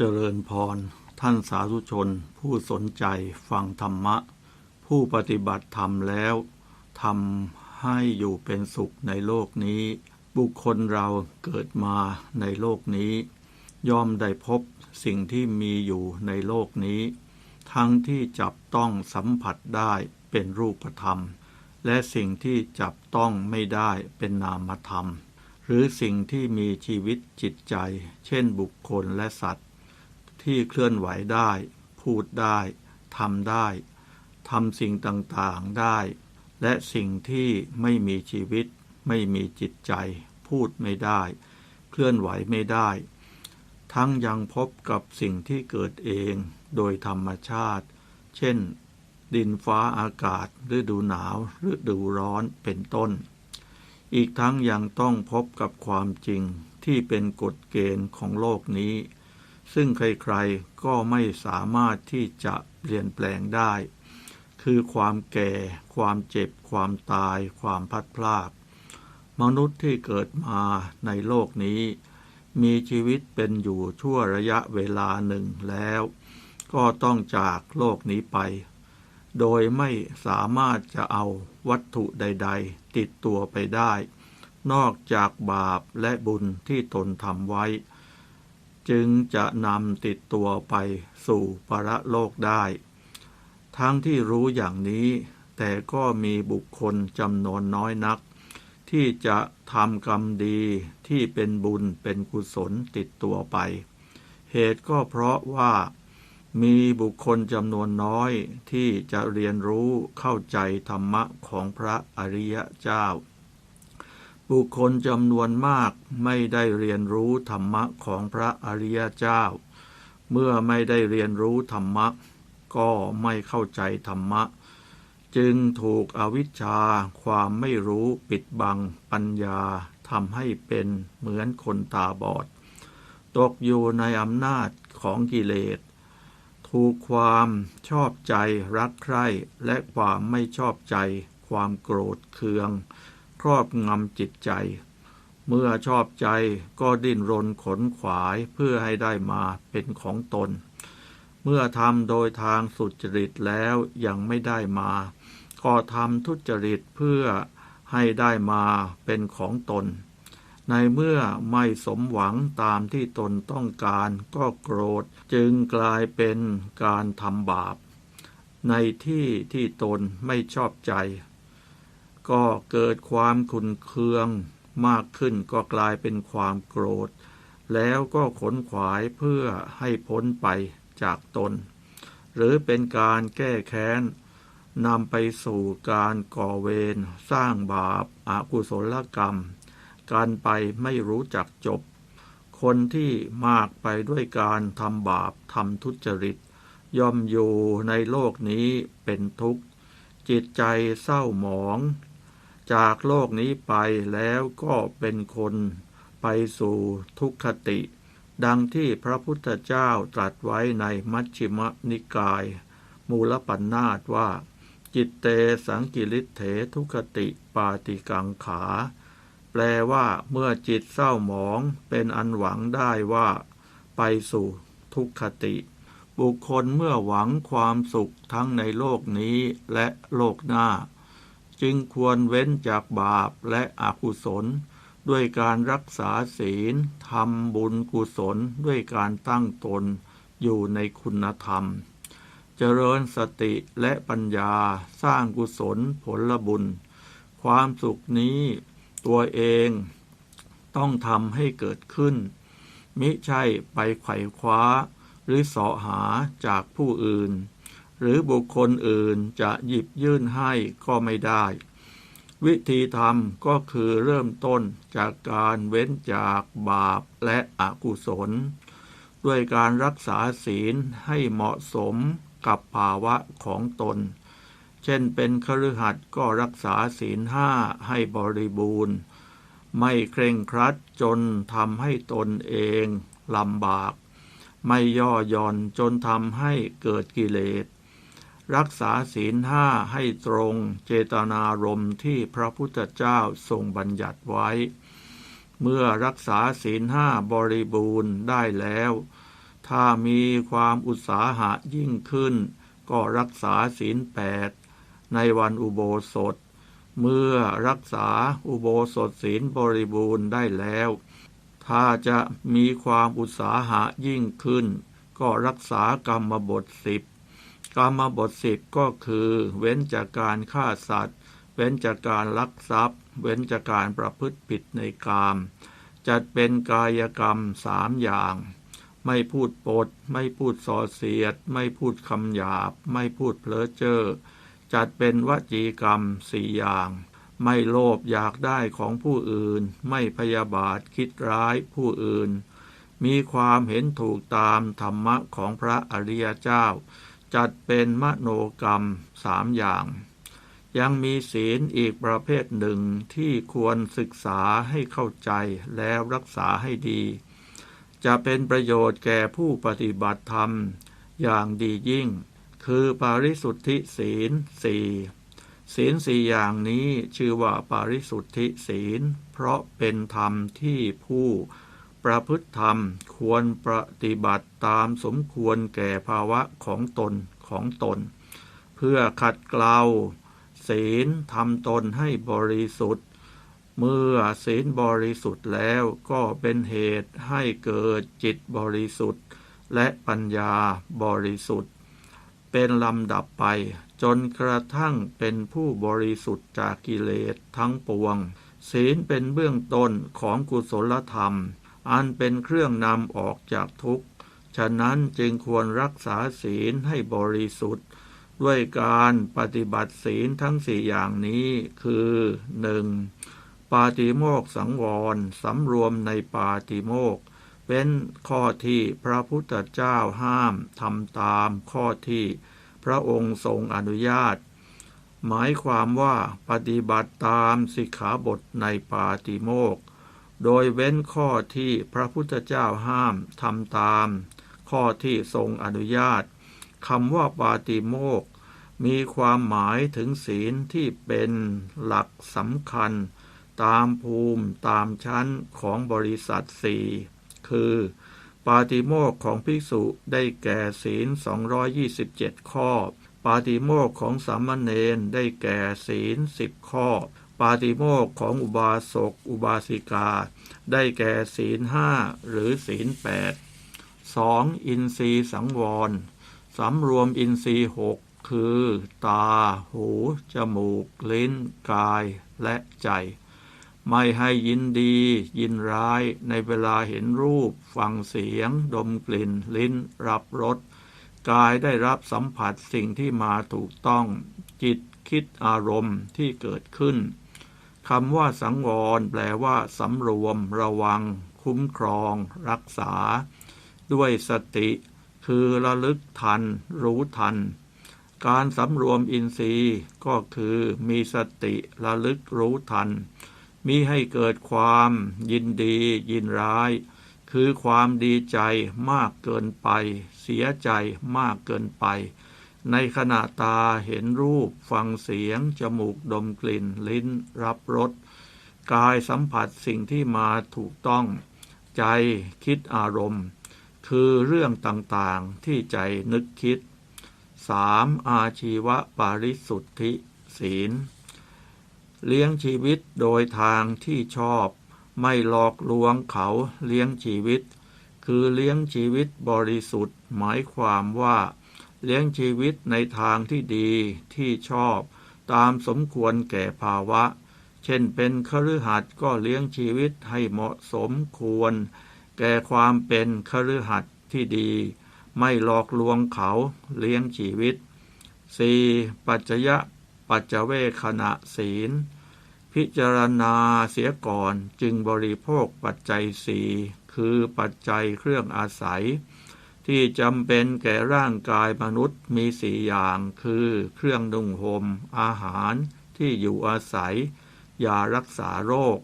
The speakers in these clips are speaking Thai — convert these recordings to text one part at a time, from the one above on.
เจริญพร ท่านสาธุชน ผู้สนใจฟังธรรมะ ผู้ปฏิบัติธรรมแล้วทำให้อยู่เป็นสุขในโลกนี้ บุคคลเราเกิดมาในโลกนี้ ย่อมได้พบสิ่งที่มีอยู่ในโลกนี้ ทั้งที่จับต้องสัมผัสได้เป็นรูปธรรม และสิ่งที่จับต้องไม่ได้เป็นนามธรรม หรือสิ่งที่มีชีวิตจิตใจ เช่นบุคคลและสัตว ที่เคลื่อนไหวได้ พูดได้ทำได้ทำสิ่งต่างๆได้ และสิ่งที่ไม่มีชีวิต ไม่มีจิตใจ พูดไม่ได้ เคลื่อนไหวไม่ได้ ทั้งยังพบกับสิ่งที่เกิดเองโดยธรรมชาติ เช่น ดินฟ้าอากาศฤดูหนาวฤดูร้อนเป็นต้น อีกทั้งยังต้องพบกับความจริงที่เป็นกฎเกณฑ์ของโลกนี้ ซึ่งใครๆก็ไม่สามารถที่จะเปลี่ยนแปลงได้ คือความแก่ ความเจ็บ ความตาย ความพัดพลาดมนุษย์ที่เกิดมาในโลกนี้ มีชีวิตเป็นอยู่ชั่วระยะเวลาหนึ่งแล้ว ก็ต้องจากโลกนี้ไป โดยไม่สามารถจะเอาวัตถุใด ๆ ติดตัวไปได้ นอกจากบาปและบุญที่ตนทำไว้ จึงจะนำติดตัวไปสู่ปรโลกได้ ทั้งที่รู้อย่างนี้ แต่ก็มีบุคคลจำนวนน้อยนัก ที่จะทำกรรมดีที่เป็นบุญเป็นกุศลติดตัวไป เหตุก็เพราะว่ามีบุคคลจำนวนน้อยที่จะเรียนรู้เข้าใจธรรมะของพระอริยเจ้า บุคคลจำนวนมากไม่ได้เรียนรู้ธรรมะของพระอริยเจ้า เมื่อไม่ได้เรียนรู้ธรรมะ ก็ไม่เข้าใจธรรมะ จึงถูกอวิชชาความไม่รู้ปิดบังปัญญาทำให้เป็นเหมือนคนตาบอด ตกอยู่ในอำนาจของกิเลส ถูกความชอบใจรักใคร่และความไม่ชอบใจ ความโกรธเคือง ครอบงำจิตใจ เมื่อชอบใจก็ดิ้นรนขนขวายเพื่อให้ได้มาเป็นของตน เมื่อทำโดยทางสุจริตแล้วยังไม่ได้มา ก็ทำทุจริตเพื่อให้ได้มาเป็นของตน ในเมื่อไม่สมหวังตามที่ตนต้องการก็โกรธจึงกลายเป็นการทำบาป ในที่ที่ตนไม่ชอบใจ ก็เกิดความขุนเคือง มากขึ้นก็กลายเป็นความโกรธ แล้วก็ขนขวายเพื่อให้พ้นไปจากตน หรือเป็นการแก้แค้นนำไปสู่การก่อเวรสร้างบาปอากุศลกรรม การไปไม่รู้จักจบ คนที่มากไปด้วยการทำบาปทำทุจริต ย่อมอยู่ในโลกนี้เป็นทุกข์ จิตใจเศร้าหมอง จากโลกนี้ไปแล้วก็เป็นคนไปสู่ทุกขติ ดังที่พระพุทธเจ้าตรัสไว้ในมัชฌิมนิกาย มูลปัญนาตว่า จิตเตสังกิริเถทุกติปาติกังขา แปลว่าเมื่อจิตเศร้าหมองเป็นอันหวังได้ว่า ไปสู่ทุกขติ บุคคลเมื่อหวังความสุขทั้งในโลกนี้และโลกหน้า จึงควรเว้นจากบาปและอกุศล ด้วยการรักษาศีลทำบุญกุศลด้วยการตั้งตนอยู่ในคุณธรรม เจริญสติและปัญญาสร้างกุศลผลบุญ ความสุขนี้ตัวเองต้องทำให้เกิดขึ้น มิใช่ไปไขว่คว้า หรือเสาะหาจากผู้อื่น หรือบุคคลอื่นจะหยิบยื่นให้ก็ไม่ได้ วิธีทำก็คือเริ่มต้นจากการเว้นจากบาปและอกุศล ด้วยการรักษาศีลให้เหมาะสมกับภาวะของตน เช่นเป็นคฤหัสถ์ก็รักษาศีลห้าให้บริบูรณ์ ไม่เคร่งครัดจนทำให้ตนเองลำบาก ไม่ย่อหย่อนจนทำให้เกิดกิเลส รักษาศีลห้าให้ตรงเจตนารมณ์ที่พระพุทธเจ้าทรงบัญญัติไว้ เมื่อรักษาศีลห้าบริบูรณ์ได้แล้ว ถ้ามีความอุตสาหะยิ่งขึ้น ก็รักษาศีลแปดในวันอุโบสถ เมื่อรักษาอุโบสถศีลบริบูรณ์ได้แล้ว ถ้าจะมีความอุตสาหะยิ่งขึ้น ก็รักษากรรมบทสิบ กรรมบทสิบก็คือ เว้นจากการฆ่าสัตว์ เว้นจากการลักทรัพย์ เว้นจากการประพฤติผิดในกาม จัดเป็นกายกรรมสามอย่าง ไม่พูดปด ไม่พูดส่อเสียด ไม่พูดคำหยาบ ไม่พูดเพ้อเจ้อจัดเป็นวจีกรรมสี่อย่าง ไม่โลภอยากได้ของผู้อื่น ไม่พยาบาทคิดร้ายผู้อื่น มีความเห็นถูกตามธรรมะของพระอริยเจ้า จัดเป็นมโนกรรมสามอย่าง ยังมีศีลอีกประเภทหนึ่งที่ควรศึกษาให้เข้าใจแล้วรักษาให้ดี จะเป็นประโยชน์แก่ผู้ปฏิบัติธรรมอย่างดียิ่ง คือปาริสุทธิศีลสี่ศีลสี่อย่างนี้ชื่อว่าปาริสุทธิศีล เพราะเป็นธรรมที่ผู้ ประพฤติธรรมควรปฏิบัติตามสมควรแก่ภาวะของตนของตน เพื่อขัดเกลาศีลทำตนให้บริสุทธิ์ เมื่อศีลบริสุทธิ์แล้วก็เป็นเหตุให้เกิดจิตบริสุทธิ์ และปัญญาบริสุทธิ์ เป็นลำดับไปจนกระทั่งเป็นผู้บริสุทธิ์จากกิเลสทั้งปวง ศีลเป็นเบื้องต้นของกุศลธรรม อันเป็นเครื่องนำออกจากทุกข์ ฉะนั้นจึงควรรักษาศีลให้บริสุทธิ์ ด้วยการปฏิบัติศีลทั้งสี่อย่างนี้คือ 1. ปาติโมกสังวรสำรวมในปาติโมกเป็นข้อที่พระพุทธเจ้าห้ามทำตามข้อที่พระองค์ทรงอนุญาต หมายความว่าปฏิบัติตามสิกขาบทในปาติโมกข์ โดยเว้นข้อที่พระพุทธเจ้าห้ามทำตาม ข้อที่ทรงอนุญาตคำว่าปาติโมกมีความหมายถึงศีลที่เป็นหลักสำคัญ ตามภูมิตามชั้นของบริษัทสี่คือปาติโมกของภิกษุได้แก่ศีล 227 ข้อ ปาติโมกของสามเณรได้แก่ศีลสิบข้อ ปาติโมกข์ของอุบาสกอุบาสิกา ได้แก่ศีลห้าหรือศีลแปดสองอินทรีสังวรสำรวมอินทรีหกคือ ตา หู จมูก ลิ้น กาย และใจ ไม่ให้ยินดี ยินร้ายในเวลาเห็นรูป ฟังเสียง ดมกลิ่น ลิ้น รับรส กายได้รับสัมผัสสิ่งที่มาถูกต้อง จิตคิดอารมณ์ที่เกิดขึ้น คำว่าสังวร แปลว่าสำรวม ระวัง คุ้มครอง รักษา ด้วยสติ คือระลึกทัน รู้ทัน การสำรวมอินทรีย์ก็คือ มีสติระลึกรู้ทันมีให้เกิดความยินดี ยินร้าย คือความดีใจมากเกินไป เสียใจมากเกินไป ในขณะตาเห็นรูปฟังเสียง จมูกดมกลิ่น ลิ้นรับรสกายสัมผัสสิ่งที่มาถูกต้อง ใจคิดอารมณ์ คือเรื่องต่างๆที่ใจนึกคิด 3. อาชีวะปาริสุทธิศีล เลี้ยงชีวิตโดยทางที่ชอบ ไม่หลอกลวงเขาเลี้ยงชีวิต คือเลี้ยงชีวิตบริสุทธิ์ หมายความว่า เลี้ยงชีวิตในทางที่ดีที่ชอบ ตามสมควรแก่ภาวะ เช่นเป็นคฤหัสถ์ก็เลี้ยงชีวิตให้เหมาะสมควร แก่ความเป็นคฤหัสถ์ที่ดี ไม่หลอกลวงเขาเลี้ยงชีวิต 4. ปัจจยะปัจเจเวขณะศีล พิจารณาเสียก่อนจึงบริโภคปัจจัยสี่คือปัจจัยเครื่องอาศัย ที่จำเป็นแก่ร่างกายมนุษย์มีสี่อย่างคือ เครื่องนุ่งห่มอาหารที่อยู่อาศัยยารักษาโรค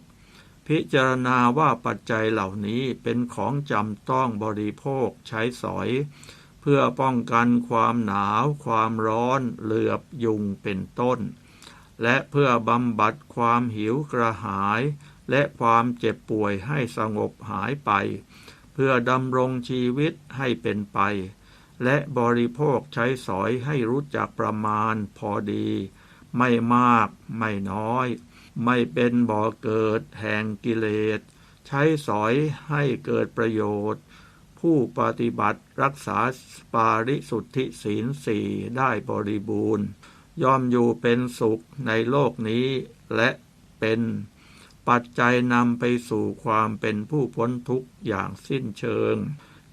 พิจารณาว่าปัจจัยเหล่านี้เป็นของจำต้องบริโภคใช้สอย เพื่อป้องกันความหนาว ความร้อน เหลือบยุงเป็นต้น และเพื่อบำบัดความหิวกระหาย และความเจ็บป่วยให้สงบหายไป เพื่อดำรงชีวิตให้เป็นไป และบริโภคใช้สอยให้รู้จักประมาณพอดี ไม่มากไม่น้อย ไม่เป็นบ่อเกิดแห่งกิเลส ใช้สอยให้เกิดประโยชน์ ผู้ปฏิบัติรักษาปาริสุทธิศีลสี่ได้บริบูรณ์ ย่อมอยู่เป็นสุขในโลกนี้และเป็น ปัจจัยนำไปสู่ความเป็นผู้พ้นทุกข์อย่างสิ้นเชิง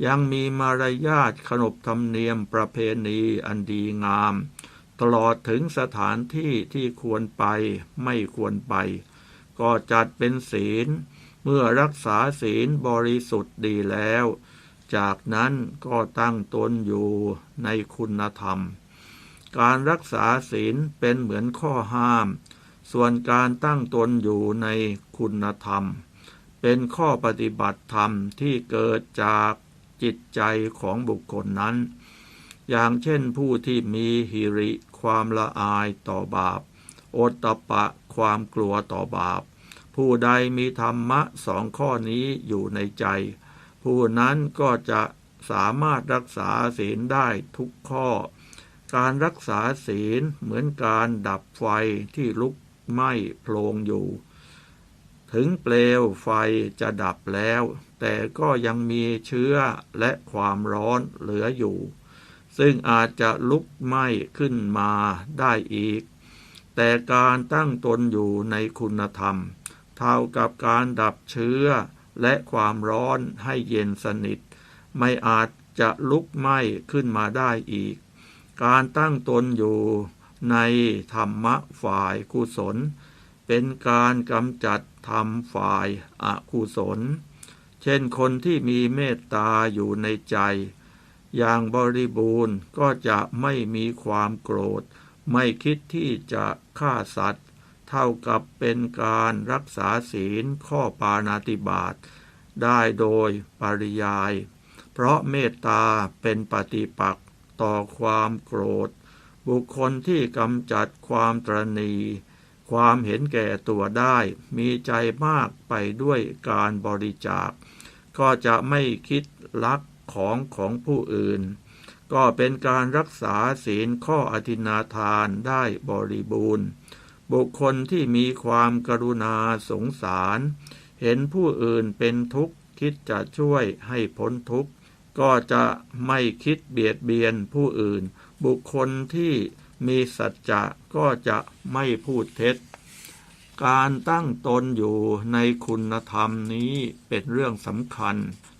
ยังมีมารยาทขนบธรรมเนียมประเพณีอันดีงาม ตลอดถึงสถานที่ที่ควรไปไม่ควรไป ก็จัดเป็นศีล เมื่อรักษาศีลบริสุทธิ์ดีแล้ว จากนั้นก็ตั้งตนอยู่ในคุณธรรม การรักษาศีลเป็นเหมือนข้อห้าม ส่วนการตั้งตนอยู่ในคุณธรรม เป็นข้อปฏิบัติธรรมที่เกิดจากจิตใจของบุคคลนั้น อย่างเช่นผู้ที่มีหิริความละอายต่อบาป โอตตปะความกลัวต่อบาป ผู้ใดมีธรรมะสองข้อนี้อยู่ในใจ ผู้นั้นก็จะสามารถรักษาศีลได้ทุกข้อ การรักษาศีลเหมือนการดับไฟที่ลุก ไหม้โพลงอยู่ ถึงเปลวไฟจะดับแล้ว แต่ก็ยังมีเชื้อและความร้อนเหลืออยู่ ซึ่งอาจจะลุกไหม้ขึ้นมาได้อีก แต่การตั้งตนอยู่ในคุณธรรม เท่ากับการดับเชื้อและความร้อนให้เย็นสนิท ไม่อาจจะลุกไหม้ขึ้นมาได้อีก การตั้งตนอยู่ ในธรรมะฝ่ายกุศล เป็นการกำจัดธรรมฝ่ายอกุศล เช่นคนที่มีเมตตาอยู่ในใจ อย่างบริบูรณ์ก็จะไม่มีความโกรธ ไม่คิดที่จะฆ่าสัตว์ เท่ากับเป็นการรักษาศีลข้อปานาติบาตได้โดยปริยาย เพราะเมตตาเป็นปฏิปักษ์ต่อความโกรธ บุคคลที่กำจัดความตรณี ความเห็นแก่ตัวได้ มีใจมากไปด้วยการบริจาค ก็จะไม่คิดลักของของผู้อื่น ก็เป็นการรักษาศีลข้ออธินาทานได้บริบูรณ์ บุคคลที่มีความกรุณาสงสาร เห็นผู้อื่นเป็นทุกข์คิดจะช่วยให้พ้นทุกข์ ก็จะไม่คิดเบียดเบียนผู้อื่น บุคคลที่มีสัจจะก็จะไม่พูดเท็จ การตั้งตนอยู่ในคุณธรรมนี้เป็นเรื่องสำคัญ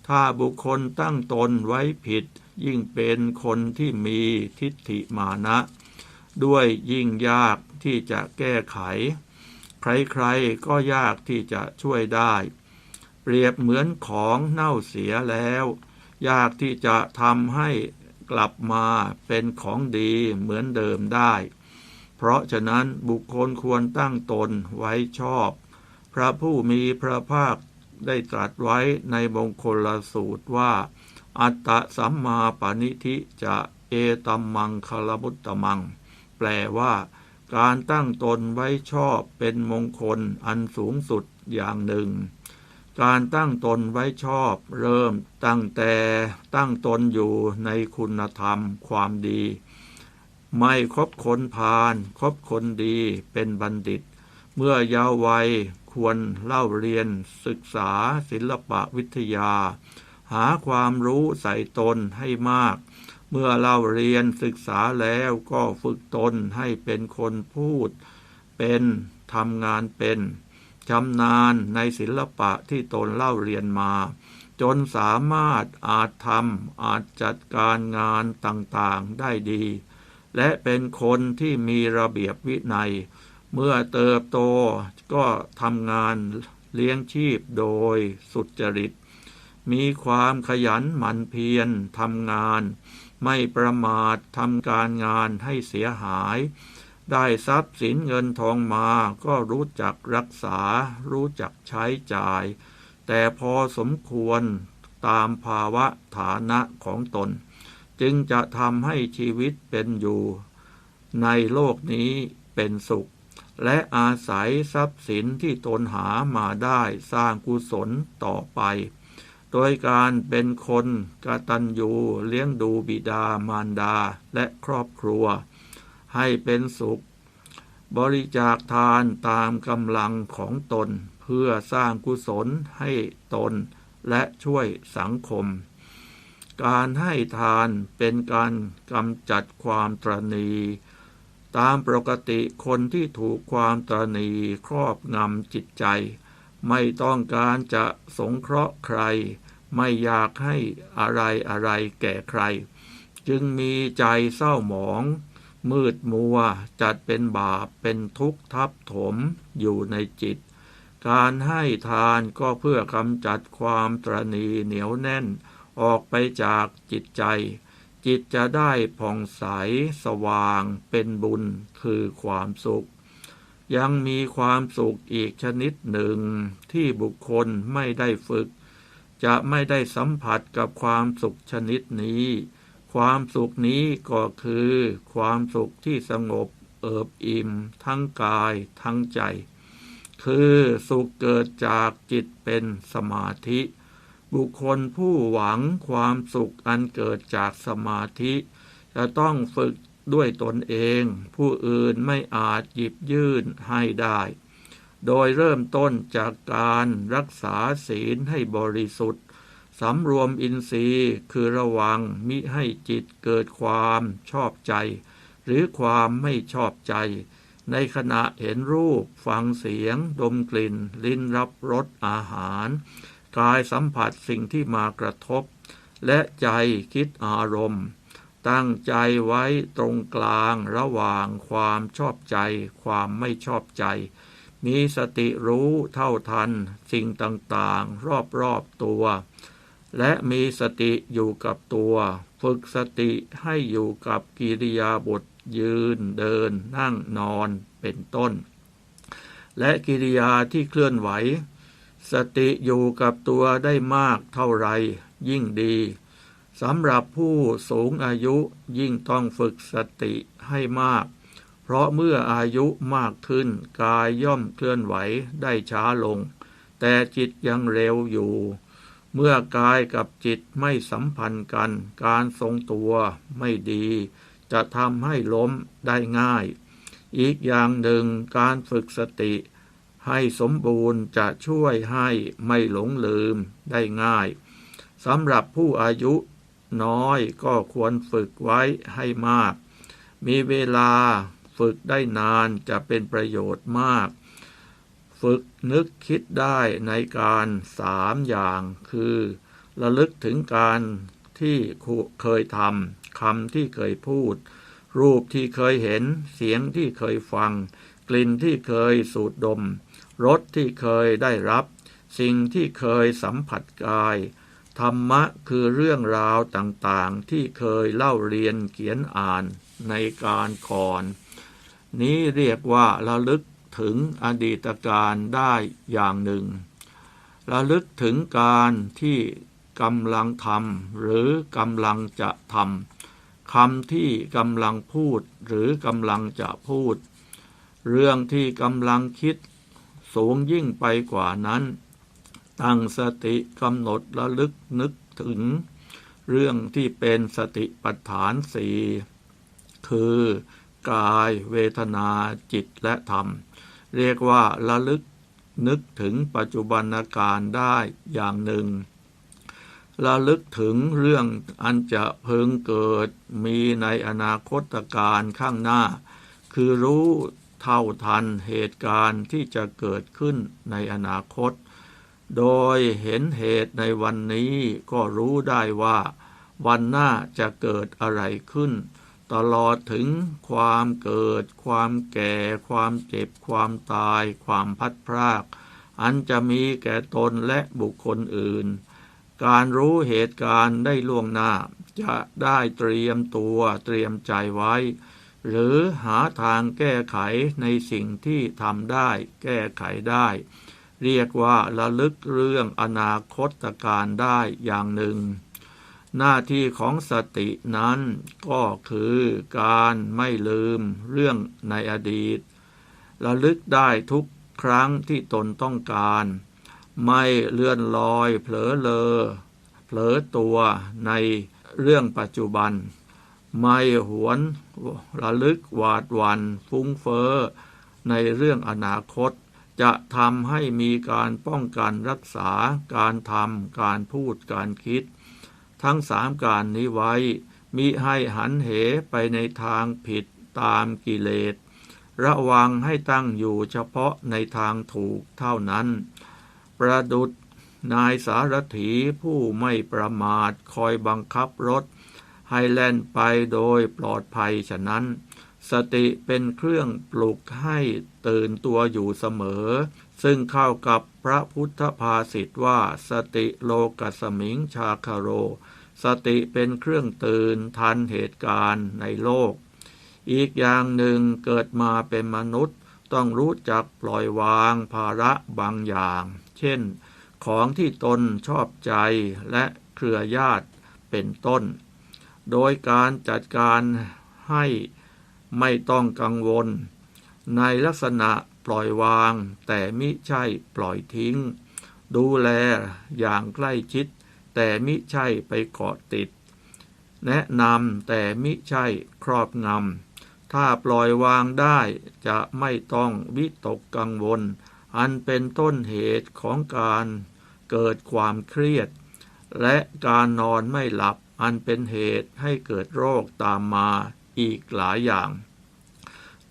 ถ้าบุคคลตั้งตนไว้ผิด ยิ่งเป็นคนที่มีทิฏฐิมานะ ด้วยยิ่งยากที่จะแก้ไข ใครๆก็ยากที่จะช่วยได้ เปรียบเหมือนของเน่าเสียแล้ว ยากที่จะทำให้ กลับมาเป็นของดีเหมือนเดิมได้ เพราะฉะนั้นบุคคลควรตั้งตนไว้ชอบ พระผู้มีพระภาคได้ตรัสไว้ในมงคลสูตรว่า อัตตะสัมมาปณิธิจะเอตัมมังคลมุตตมัง แปลว่า การตั้งตนไว้ชอบเป็นมงคลอันสูงสุดอย่างหนึ่ง การตั้งตนไว้ชอบ เริ่มตั้งแต่ตั้งตนอยู่ในคุณธรรมความดี ไม่คบคนพาลคบคนดีเป็นบัณฑิต เมื่อยาววัยควรเล่าเรียนศึกษาศิลปะวิทยา หาความรู้ใส่ตนให้มาก เมื่อเล่าเรียนศึกษาแล้วก็ฝึกตนให้เป็นคนพูด เป็นทำงานเป็น ชำนาญในศิลปะที่ตนเล่าเรียนมา จนสามารถอาจทำอาจจัดการงานต่างๆได้ดี และเป็นคนที่มีระเบียบวินัย เมื่อเติบโตก็ทำงานเลี้ยงชีพโดยสุจริต มีความขยันหมั่นเพียรทำงาน ไม่ประมาททำการงานให้เสียหาย ได้ทรัพย์สินเงินทองมาก็รู้จักรักษา รู้จักใช้จ่าย แต่พอสมควรตามภาวะฐานะของตน จึงจะทำให้ชีวิตเป็นอยู่ ในโลกนี้เป็นสุข และอาศัยทรัพย์สินที่ตนหามาได้สร้างกุศลต่อไป โดยการเป็นคนกตัญญูเลี้ยงดูบิดามารดาและครอบครัว ให้เป็นสุข บริจาคทานตามกำลังของตน เพื่อสร้างกุศลให้ตนและช่วยสังคม การให้ทานเป็นการกำจัดความตรณี ตามปกติคนที่ถูกความตรณีครอบงำจิตใจ ไม่ต้องการจะสงเคราะห์ใคร ไม่อยากให้อะไรอะไรแก่ใคร จึงมีใจเศร้าหมอง มืดมัวจัดเป็นบาปเป็นทุกข์ทับถมอยู่ในจิต การให้ทานก็เพื่อกำจัดความตรณีเหนียวแน่น ออกไปจากจิตใจ จิตจะได้ผ่องใสสว่างเป็นบุญคือความสุข ยังมีความสุขอีกชนิดหนึ่งที่บุคคลไม่ได้ฝึก จะไม่ได้สัมผัสกับความสุขชนิดนี้ ความสุขนี้ก็คือ ความสุขที่สงบเอิบอิ่ม ทั้งกายทั้งใจ คือสุขเกิดจากจิตเป็นสมาธิ บุคคลผู้หวังความสุขอันเกิดจากสมาธิ จะต้องฝึกด้วยตนเอง ผู้อื่นไม่อาจหยิบยื่นให้ได้ โดยเริ่มต้นจากการรักษาศีลให้บริสุทธิ์ สำรวมอินทรีย์คือระวังมิให้จิตเกิดความชอบใจ หรือความไม่ชอบใจ ในขณะเห็นรูป ฟังเสียง ดมกลิ่น ลิ้นรับรสอาหาร กายสัมผัสสิ่งที่มากระทบ และใจคิดอารมณ์ ตั้งใจไว้ตรงกลางระหว่างความชอบใจ ความไม่ชอบใจมีสติรู้เท่าทันสิ่งต่างๆ รอบๆตัว และมีสติอยู่กับตัว ฝึกสติให้อยู่กับกิริยาบทยืนเดิน นั่งนอนเป็นต้น และกิริยาที่เคลื่อนไหว สติอยู่กับตัวได้มากเท่าไรยิ่งดีสำหรับผู้สูงอายุยิ่งต้องฝึกสติให้มาก เพราะเมื่ออายุมากขึ้นกายย่อมเคลื่อนไหวได้ช้าลง แต่จิตยังเร็วอยู่ เมื่อกายกับจิตไม่สัมพันธ์กัน การทรงตัวไม่ดี จะทำให้ล้มได้ง่าย อีกอย่างหนึ่งการฝึกสติ ให้สมบูรณ์จะช่วยให้ไม่หลงลืมได้ง่ายสำหรับผู้อายุน้อยก็ควรฝึกไว้ให้มาก มีเวลาฝึกได้นานจะเป็นประโยชน์มาก ฝึกนึกคิดได้ในการสามอย่าง คือ ระลึกถึงการที่เคยทำคำที่เคยพูด รูปที่เคยเห็น เสียงที่เคยฟัง กลิ่นที่เคยสูดดมรสที่เคยได้รับ สิ่งที่เคยสัมผัสกาย ธรรมะคือเรื่องราวต่างๆ ที่เคยเล่าเรียนเขียนอ่านในการก่อน นี้เรียกว่าระลึก ถึงอดีตการได้อย่างหนึ่ง ระลึกถึงการที่กำลังทำหรือกำลังจะทำคำที่กำลังพูดหรือกำลังจะพูด เรื่องที่กำลังคิดสูงยิ่งไปกว่านั้น ตั้งสติกำหนดระลึกนึกถึง เรื่องที่เป็นสติปัฏฐานสี่คือกายเวทนาจิตและธรรม เรียกว่าระลึกนึกถึงปัจจุบันการได้อย่างหนึ่งระลึกถึงเรื่องอันจะเพึงเกิดมีในอนาคตการข้างหน้า คือรู้เท่าทันเหตุการณ์ที่จะเกิดขึ้นในอนาคต โดยเห็นเหตุในวันนี้ก็รู้ได้ว่า วันหน้าจะเกิดอะไรขึ้น ตลอดถึงความเกิด ความแก่ ความเจ็บ ความตาย ความพัดพราก อันจะมีแก่ตนและบุคคลอื่น การรู้เหตุการณ์ได้ล่วงหน้า จะได้เตรียมตัวเตรียมใจไว้ หรือหาทางแก้ไขในสิ่งที่ทำได้ แก้ไขได้ เรียกว่าระลึกเรื่องอนาคตการได้อย่างหนึ่ง หน้าที่ของสตินั้นก็คือการไม่ลืมเรื่องในอดีต ระลึกได้ทุกครั้งที่ตนต้องการ ไม่เลื่อนลอยเผลอเลอ เผลอตัวในเรื่องปัจจุบัน ไม่หวนระลึกหวาดวันฟุ้งเฟ้อในเรื่องอนาคต จะทำให้มีการป้องกันรักษาการทำการพูดการคิด ทั้งสามการนี้ไว้ มิให้หันเหไปในทางผิดตามกิเลส ระวังให้ตั้งอยู่เฉพาะในทางถูกเท่านั้น ประดุดนายสารถีผู้ไม่ประมาทคอยบังคับรถ ให้แล่นไปโดยปลอดภัยฉะนั้น สติเป็นเครื่องปลุกให้ตื่นตัวอยู่เสมอ ซึ่งเข้ากับพระพุทธภาษิตว่า สติโลกัสมิงชาคาโร สติเป็นเครื่องตื่นทันเหตุการณ์ในโลก อีกอย่างหนึ่งเกิดมาเป็นมนุษย์ต้องรู้จักปล่อยวางภาระบางอย่าง เช่น ของที่ตนชอบใจและเครือญาติเป็นต้น โดยการจัดการให้ไม่ต้องกังวล ในลักษณะ ปล่อยวาง แต่มิใช่ปล่อยทิ้ง ดูแลอย่างใกล้ชิด แต่มิใช่ไปเกาะติด แนะนำแต่มิใช่ครอบงำถ้าปล่อยวางได้จะไม่ต้องวิตกกังวล อันเป็นต้นเหตุของการเกิดความเครียด และการนอนไม่หลับอันเป็นเหตุให้เกิดโรคตามมาอีกหลายอย่าง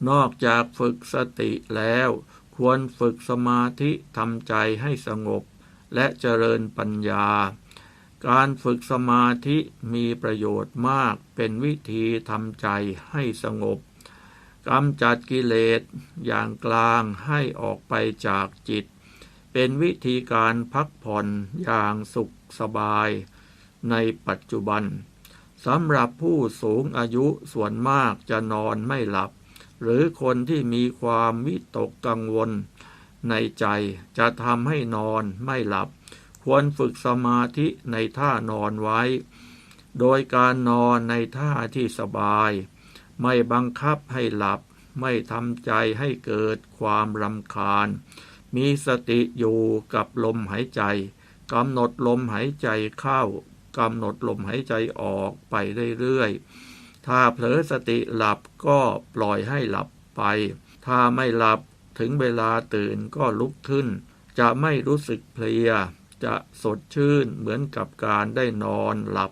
นอกจากฝึกสติแล้ว ควรฝึกสมาธิทำใจให้สงบ และเจริญปัญญา การฝึกสมาธิมีประโยชน์มากเป็นวิธีทำใจให้สงบกำจัดกิเลสอย่างกลางให้ออกไปจากจิต เป็นวิธีการพักผ่อนอย่างสุขสบาย ในปัจจุบันสำหรับผู้สูงอายุส่วนมากจะนอนไม่หลับ หรือคนที่มีความวิตกกังวล ในใจจะทำให้นอนไม่หลับ ควรฝึกสมาธิในท่านอนไว้ โดยการนอนในท่าที่สบาย ไม่บังคับให้หลับ ไม่ทำใจให้เกิดความรำคาญ มีสติอยู่กับลมหายใจกำหนดลมหายใจเข้ากำหนดลมหายใจออกไปเรื่อยๆ ถ้าเผลอสติหลับก็ปล่อยให้หลับไป ถ้าไม่หลับถึงเวลาตื่นก็ลุกขึ้น จะไม่รู้สึกเพลีย จะสดชื่นเหมือนกับการได้นอนหลับ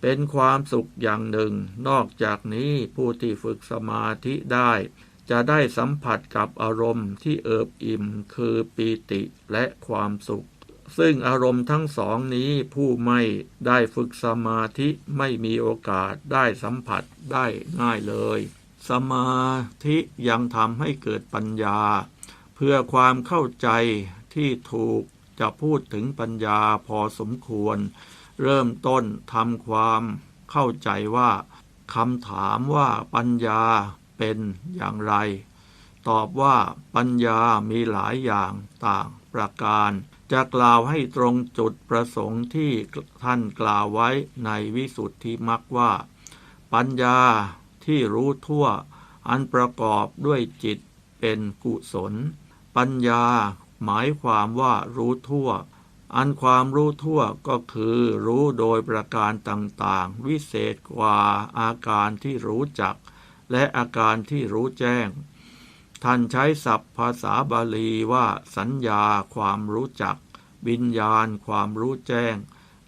เป็นความสุขอย่างหนึ่ง นอกจากนี้ผู้ที่ฝึกสมาธิได้ จะได้สัมผัสกับอารมณ์ที่เอิบอิ่มคือปีติและความสุข ซึ่งอารมณ์ทั้งสองนี้ผู้ไม่ได้ฝึกสมาธิไม่มีโอกาสได้สัมผัสได้ง่ายเลย สมาธิยังทำให้เกิดปัญญา เพื่อความเข้าใจที่ถูกจะพูดถึงปัญญาพอสมควร เริ่มต้นทำความเข้าใจว่าคำถามว่าปัญญาเป็นอย่างไร ตอบว่าปัญญามีหลายอย่างต่างประการ จะกล่าวให้ตรงจุดประสงค์ที่ท่านกล่าวไว้ในวิสุทธิมักว่า ปัญญาที่รู้ทั่ว อันประกอบด้วยจิตเป็นกุศล ปัญญาหมายความว่ารู้ทั่ว อันความรู้ทั่วก็คือรู้โดยประการต่างๆ วิเศษกว่าอาการที่รู้จัก และอาการที่รู้แจ้ง ท่านใช้ศัพท์ภาษาบาลีว่าสัญญาความรู้จัก วิญญาณ ความรู้แจ้ง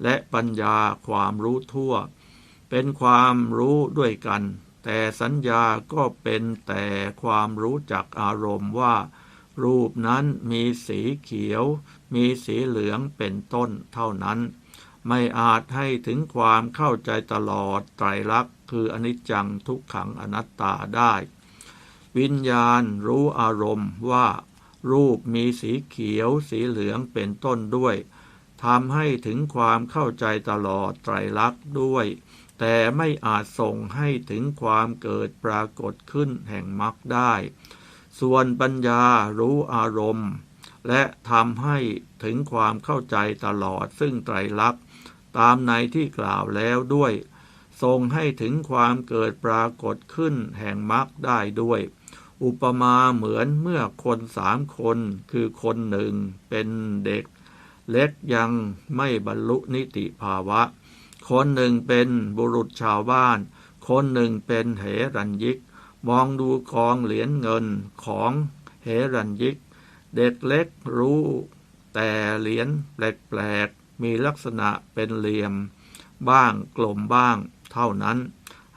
และปัญญาความรู้ทั่ว เป็นความรู้ด้วยกัน แต่สัญญาก็เป็นแต่ความรู้จักอารมณ์ว่า รูปนั้นมีสีเขียว มีสีเหลืองเป็นต้นเท่านั้น ไม่อาจให้ถึงความเข้าใจตลอดไตรลักษณ์คืออนิจจังทุกขังอนัตตาได้ วิญญาณรู้อารมณ์ว่า รูปมีสีเขียว สีเหลืองเป็นต้นด้วยทำให้ถึงความเข้าใจตลอดไตรลักษณ์ด้วย แต่ไม่อาจส่งให้ถึงความเกิดปรากฏขึ้นแห่งมรรคได้ ส่วนปัญญารู้อารมณ์ และทำให้ถึงความเข้าใจตลอดซึ่งไตรลักษณ์ตามในที่กล่าวแล้วด้วย ทรงให้ถึงความเกิดปรากฏขึ้นแห่งมรรคได้ด้วย อุปมาเหมือนเมื่อคนสามคนคือคนหนึ่งเป็นเด็ก เล็กยังไม่บรรลุนิติภาวะ คนหนึ่งเป็นบุรุษชาวบ้าน คนหนึ่งเป็นเหรัญยิก มองดูกองเหรียญเงินของเหรัญยิก เด็กเล็กรู้ แต่เหรียญแปลกๆมีลักษณะเป็นเหลี่ยม บ้างกลมบ้างเท่านั้น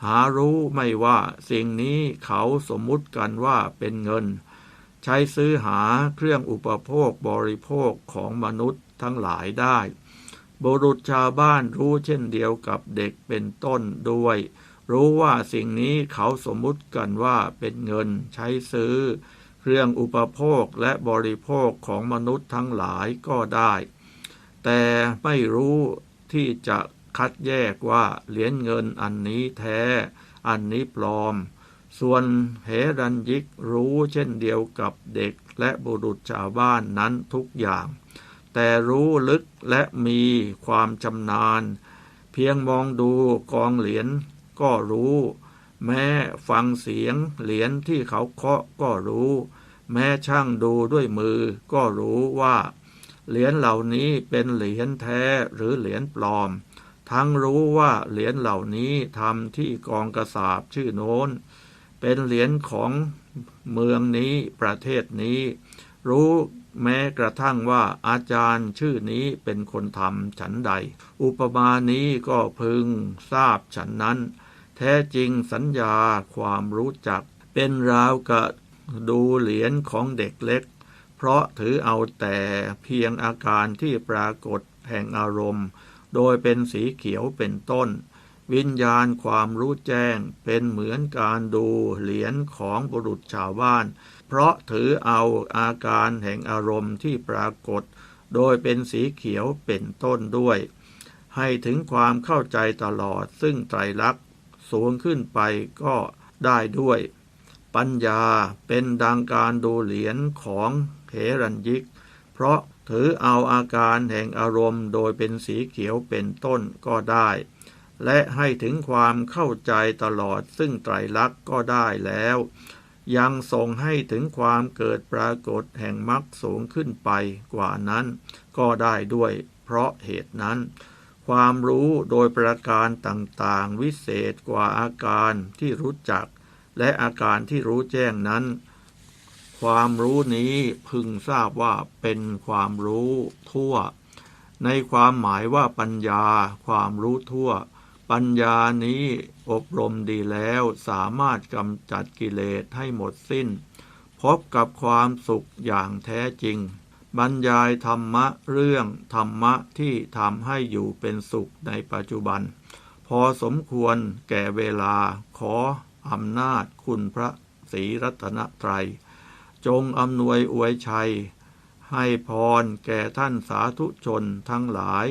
หารู้ไม่ว่าสิ่งนี้เขาสมมุติกันว่าเป็นเงิน ใช้ซื้อหาเครื่องอุปโภคบริโภคของมนุษย์ทั้งหลายได้ บุรุษชาวบ้านรู้เช่นเดียวกับเด็กเป็นต้นด้วย รู้ว่าสิ่งนี้เขาสมมุติกันว่าเป็นเงิน ใช้ซื้อ เครื่องอุปโภคและบริโภคของมนุษย์ทั้งหลายก็ได้ แต่ไม่รู้ที่จะ คัดแยกว่าเหรียญเงินอันนี้แท้ อันนี้ปลอม ส่วนเหรัญยิกรู้เช่นเดียวกับเด็กและบุรุษชาวบ้านนั้นทุกอย่าง แต่รู้ลึกและมีความชำนาญ เพียงมองดูกองเหรียญก็รู้ แม้ฟังเสียงเหรียญที่เขาเคาะก็รู้ แม้ช่างดูด้วยมือก็รู้ว่า เหรียญเหล่านี้เป็นเหรียญแท้หรือเหรียญปลอม ทั้งรู้ว่าเหรียญเหล่านี้ทำที่กองกระสาบชื่อโน้น เป็นเหรียญของเมืองนี้ประเทศนี้ รู้แม้กระทั่งว่าอาจารย์ชื่อนี้เป็นคนทำฉันใด อุปมานี้ก็พึงทราบฉันนั้น แท้จริงสัญญาความรู้จัก เป็นราวกับดูเหรียญของเด็กเล็ก เพราะถือเอาแต่เพียงอาการที่ปรากฏแห่งอารมณ์ โดยเป็นสีเขียวเป็นต้น วิญญาณความรู้แจ้ง เป็นเหมือนการดูเหรียญของบุรุษชาวบ้าน เพราะถือเอาอาการแห่งอารมณ์ที่ปรากฏ โดยเป็นสีเขียวเป็นต้นด้วย ให้ถึงความเข้าใจตลอดซึ่งไตรลักษณ์สูงขึ้นไปก็ได้ด้วย ปัญญาเป็นดังการดูเหรียญของเหรัญยิก เพราะ ถือเอาอาการแห่งอารมณ์โดยเป็นสีเขียวเป็นต้นก็ได้ และให้ถึงความเข้าใจตลอดซึ่งไตรลักษณ์ก็ได้แล้ว ยังส่งให้ถึงความเกิดปรากฏแห่งมรรคสูงขึ้นไปกว่านั้น ก็ได้ด้วยเพราะเหตุนั้น ความรู้โดยประการต่างๆ วิเศษกว่าอาการที่รู้จัก และอาการที่รู้แจ้งนั้น ความรู้นี้พึงทราบว่าเป็นความรู้ทั่ว ในความหมายว่าปัญญา ความรู้ทั่ว ปัญญานี้อบรมดีแล้วสามารถกำจัดกิเลสให้หมดสิ้น พบกับความสุขอย่างแท้จริง บรรยายธรรมะเรื่องธรรมะที่ทำให้อยู่เป็นสุขในปัจจุบัน พอสมควรแก่เวลาขออำนาจคุณพระศรีรัตนตรัย จงอำนวยอวยชัย ให้พรแก่ท่านสาธุชนทั้งหลาย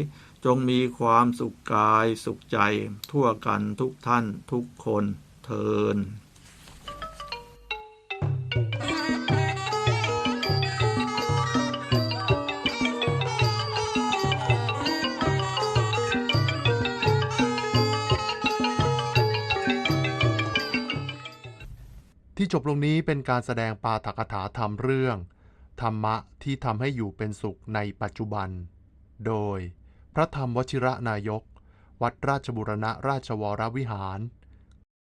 จงมีความสุขกายสุขใจ ทั่วกันทุกท่านทุกคนเทิน จบลงนี้เป็นการแสดงปาฐกถาธรรมเรื่อง ธรรมะที่ทำให้อยู่เป็นสุขในปัจจุบัน โดย พระธรรมวชิระนายก วัดราชบุรณะราชวรวิหาร